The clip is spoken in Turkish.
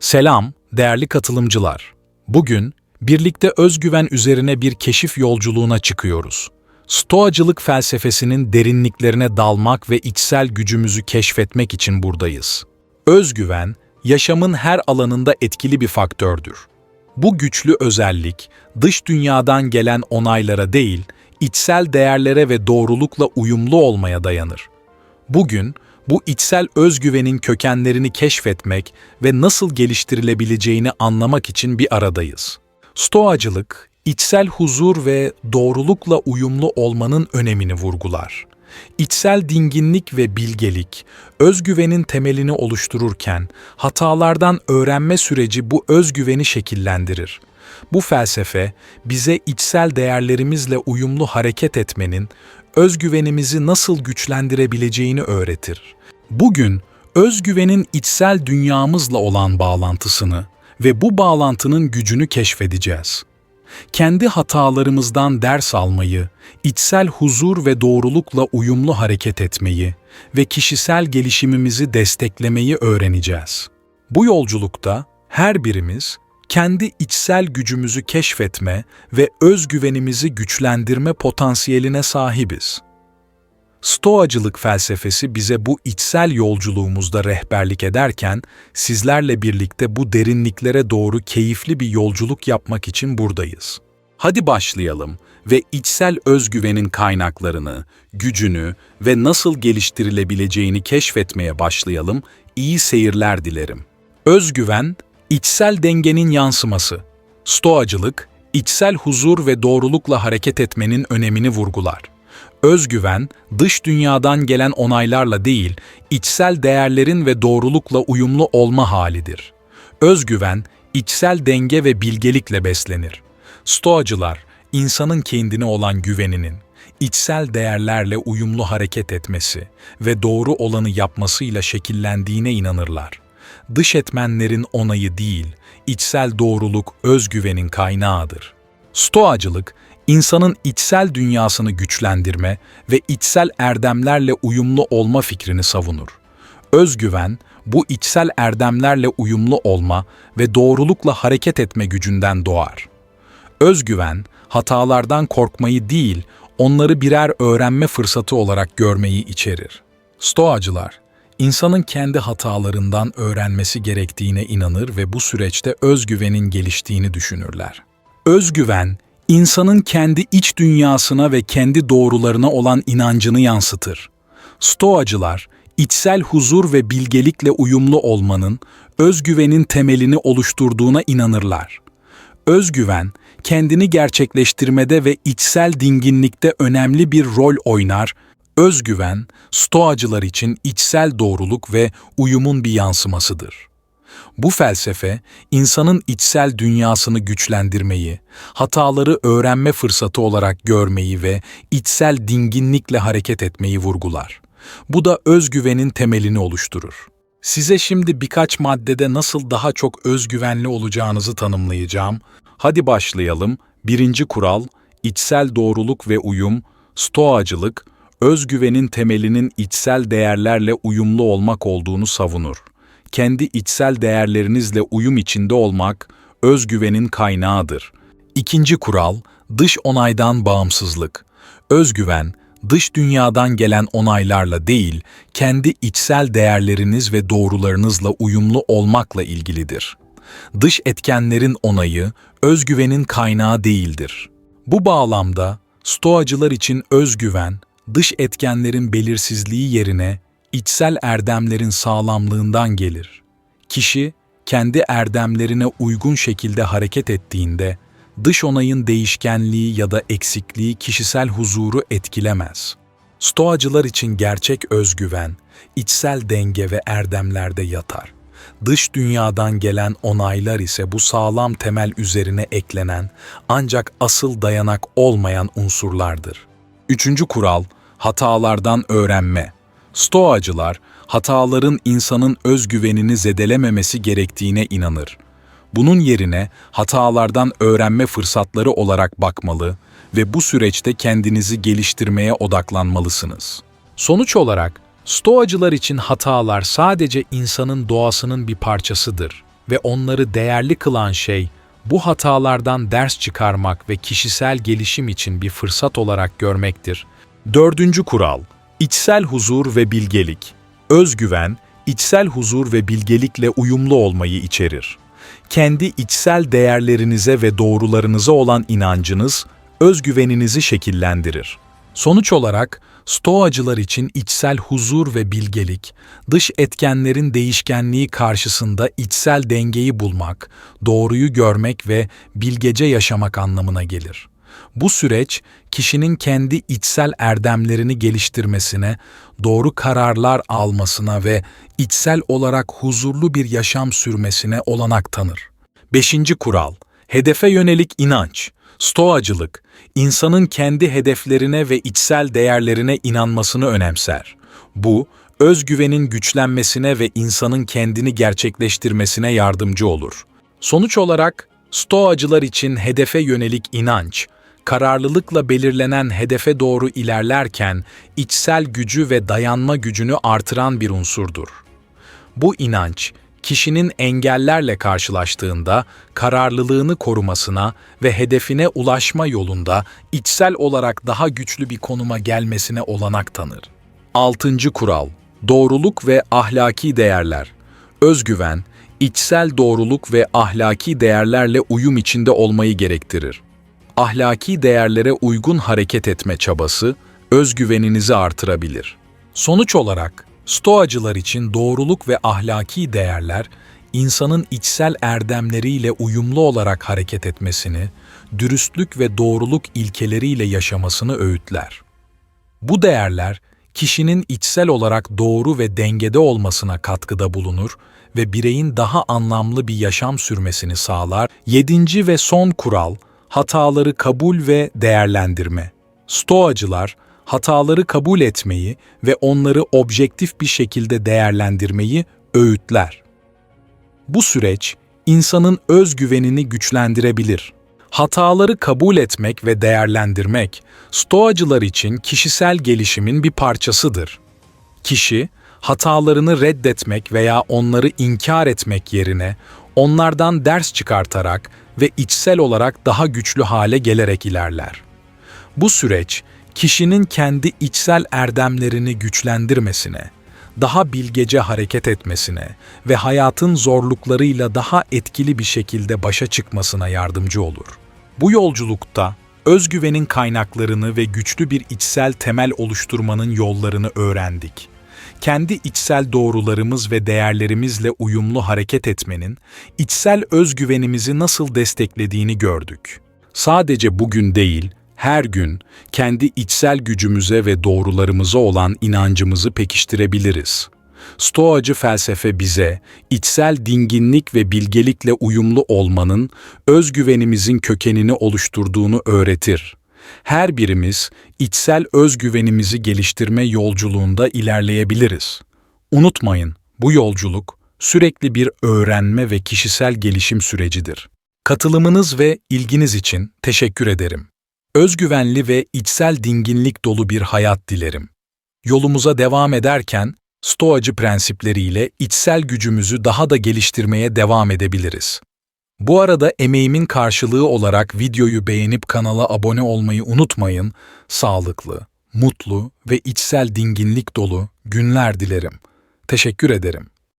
Selam, değerli katılımcılar. Bugün birlikte özgüven üzerine bir keşif yolculuğuna çıkıyoruz. Stoacılık felsefesinin derinliklerine dalmak ve içsel gücümüzü keşfetmek için buradayız. Özgüven, yaşamın her alanında etkili bir faktördür. Bu güçlü özellik, dış dünyadan gelen onaylara değil, içsel değerlere ve doğrulukla uyumlu olmaya dayanır. Bugün bu içsel özgüvenin kökenlerini keşfetmek ve nasıl geliştirilebileceğini anlamak için bir aradayız. Stoacılık, içsel huzur ve doğrulukla uyumlu olmanın önemini vurgular. İçsel dinginlik ve bilgelik, özgüvenin temelini oluştururken hatalardan öğrenme süreci bu özgüveni şekillendirir. Bu felsefe bize içsel değerlerimizle uyumlu hareket etmenin özgüvenimizi nasıl güçlendirebileceğini öğretir. Bugün özgüvenin içsel dünyamızla olan bağlantısını ve bu bağlantının gücünü keşfedeceğiz. Kendi hatalarımızdan ders almayı, içsel huzur ve doğrulukla uyumlu hareket etmeyi ve kişisel gelişimimizi desteklemeyi öğreneceğiz. Bu yolculukta her birimiz kendi içsel gücümüzü keşfetme ve özgüvenimizi güçlendirme potansiyeline sahibiz. Stoacılık felsefesi bize bu içsel yolculuğumuzda rehberlik ederken, sizlerle birlikte bu derinliklere doğru keyifli bir yolculuk yapmak için buradayız. Hadi başlayalım ve içsel özgüvenin kaynaklarını, gücünü ve nasıl geliştirilebileceğini keşfetmeye başlayalım. İyi seyirler dilerim. Özgüven, içsel dengenin yansıması. Stoacılık, içsel huzur ve doğrulukla hareket etmenin önemini vurgular. Özgüven, dış dünyadan gelen onaylarla değil, içsel değerlerin ve doğrulukla uyumlu olma halidir. Özgüven, içsel denge ve bilgelikle beslenir. Stoacılar, insanın kendine olan güveninin, içsel değerlerle uyumlu hareket etmesi ve doğru olanı yapmasıyla şekillendiğine inanırlar. Dış etmenlerin onayı değil, içsel doğruluk özgüvenin kaynağıdır. Stoacılık, insanın içsel dünyasını güçlendirme ve içsel erdemlerle uyumlu olma fikrini savunur. Özgüven, bu içsel erdemlerle uyumlu olma ve doğrulukla hareket etme gücünden doğar. Özgüven, hatalardan korkmayı değil, onları birer öğrenme fırsatı olarak görmeyi içerir. Stoacılar, insanın kendi hatalarından öğrenmesi gerektiğine inanır ve bu süreçte özgüvenin geliştiğini düşünürler. Özgüven, insanın kendi iç dünyasına ve kendi doğrularına olan inancını yansıtır. Stoacılar, içsel huzur ve bilgelikle uyumlu olmanın, özgüvenin temelini oluşturduğuna inanırlar. Özgüven, kendini gerçekleştirmede ve içsel dinginlikte önemli bir rol oynar. Özgüven, Stoacılar için içsel doğruluk ve uyumun bir yansımasıdır. Bu felsefe, insanın içsel dünyasını güçlendirmeyi, hataları öğrenme fırsatı olarak görmeyi ve içsel dinginlikle hareket etmeyi vurgular. Bu da özgüvenin temelini oluşturur. Size şimdi birkaç maddede nasıl daha çok özgüvenli olacağınızı tanımlayacağım. Hadi başlayalım. Birinci kural, içsel doğruluk ve uyum, stoacılık, özgüvenin temelinin içsel değerlerle uyumlu olmak olduğunu savunur. Kendi içsel değerlerinizle uyum içinde olmak, özgüvenin kaynağıdır. İkinci kural, dış onaydan bağımsızlık. Özgüven, dış dünyadan gelen onaylarla değil, kendi içsel değerleriniz ve doğrularınızla uyumlu olmakla ilgilidir. Dış etkenlerin onayı, özgüvenin kaynağı değildir. Bu bağlamda, Stoacılar için özgüven, dış etkenlerin belirsizliği yerine içsel erdemlerin sağlamlığından gelir. Kişi, kendi erdemlerine uygun şekilde hareket ettiğinde, dış onayın değişkenliği ya da eksikliği kişisel huzuru etkilemez. Stoacılar için gerçek özgüven, içsel denge ve erdemlerde yatar. Dış dünyadan gelen onaylar ise bu sağlam temel üzerine eklenen ancak asıl dayanak olmayan unsurlardır. Üçüncü kural, hatalardan öğrenme. Stoacılar, hataların insanın özgüvenini zedelememesi gerektiğine inanır. Bunun yerine hatalardan öğrenme fırsatları olarak bakmalı ve bu süreçte kendinizi geliştirmeye odaklanmalısınız. Sonuç olarak, Stoacılar için hatalar sadece insanın doğasının bir parçasıdır ve onları değerli kılan şey bu hatalardan ders çıkarmak ve kişisel gelişim için bir fırsat olarak görmektir. Dördüncü kural, içsel huzur ve bilgelik. Özgüven, içsel huzur ve bilgelikle uyumlu olmayı içerir. Kendi içsel değerlerinize ve doğrularınıza olan inancınız, özgüveninizi şekillendirir. Sonuç olarak, Stoacılar için içsel huzur ve bilgelik, dış etkenlerin değişkenliği karşısında içsel dengeyi bulmak, doğruyu görmek ve bilgece yaşamak anlamına gelir. Bu süreç, kişinin kendi içsel erdemlerini geliştirmesine, doğru kararlar almasına ve içsel olarak huzurlu bir yaşam sürmesine olanak tanır. Beşinci kural, hedefe yönelik inanç. Stoacılık, insanın kendi hedeflerine ve içsel değerlerine inanmasını önemser. Bu, özgüvenin güçlenmesine ve insanın kendini gerçekleştirmesine yardımcı olur. Sonuç olarak, Stoacılar için hedefe yönelik inanç, kararlılıkla belirlenen hedefe doğru ilerlerken içsel gücü ve dayanma gücünü artıran bir unsurdur. Bu inanç, kişinin engellerle karşılaştığında kararlılığını korumasına ve hedefine ulaşma yolunda içsel olarak daha güçlü bir konuma gelmesine olanak tanır. 6. kural Doğruluk ve ahlaki değerler. Özgüven, içsel doğruluk ve ahlaki değerlerle uyum içinde olmayı gerektirir. Ahlaki değerlere uygun hareket etme çabası özgüveninizi artırabilir. Sonuç olarak Stoacılar için doğruluk ve ahlaki değerler, insanın içsel erdemleriyle uyumlu olarak hareket etmesini, dürüstlük ve doğruluk ilkeleriyle yaşamasını öğütler. Bu değerler, kişinin içsel olarak doğru ve dengede olmasına katkıda bulunur ve bireyin daha anlamlı bir yaşam sürmesini sağlar. Yedinci ve son kural, hataları kabul ve değerlendirme. Stoacılar, hataları kabul etmeyi ve onları objektif bir şekilde değerlendirmeyi öğütler. Bu süreç, insanın özgüvenini güçlendirebilir. Hataları kabul etmek ve değerlendirmek, Stoacılar için kişisel gelişimin bir parçasıdır. Kişi, hatalarını reddetmek veya onları inkar etmek yerine, onlardan ders çıkartarak ve içsel olarak daha güçlü hale gelerek ilerler. Bu süreç, kişinin kendi içsel erdemlerini güçlendirmesine, daha bilgece hareket etmesine ve hayatın zorluklarıyla daha etkili bir şekilde başa çıkmasına yardımcı olur. Bu yolculukta özgüvenin kaynaklarını ve güçlü bir içsel temel oluşturmanın yollarını öğrendik. Kendi içsel doğrularımız ve değerlerimizle uyumlu hareket etmenin içsel özgüvenimizi nasıl desteklediğini gördük. Sadece bugün değil, her gün kendi içsel gücümüze ve doğrularımıza olan inancımızı pekiştirebiliriz. Stoacı felsefe bize içsel dinginlik ve bilgelikle uyumlu olmanın özgüvenimizin kökenini oluşturduğunu öğretir. Her birimiz içsel özgüvenimizi geliştirme yolculuğunda ilerleyebiliriz. Unutmayın, bu yolculuk sürekli bir öğrenme ve kişisel gelişim sürecidir. Katılımınız ve ilginiz için teşekkür ederim özgüvenli ve içsel dinginlik dolu bir hayat dilerim. Yolumuza devam ederken, Stoacı prensipleriyle içsel gücümüzü daha da geliştirmeye devam edebiliriz. Bu arada emeğimin karşılığı olarak videoyu beğenip kanala abone olmayı unutmayın. Sağlıklı, mutlu ve içsel dinginlik dolu günler dilerim. Teşekkür ederim.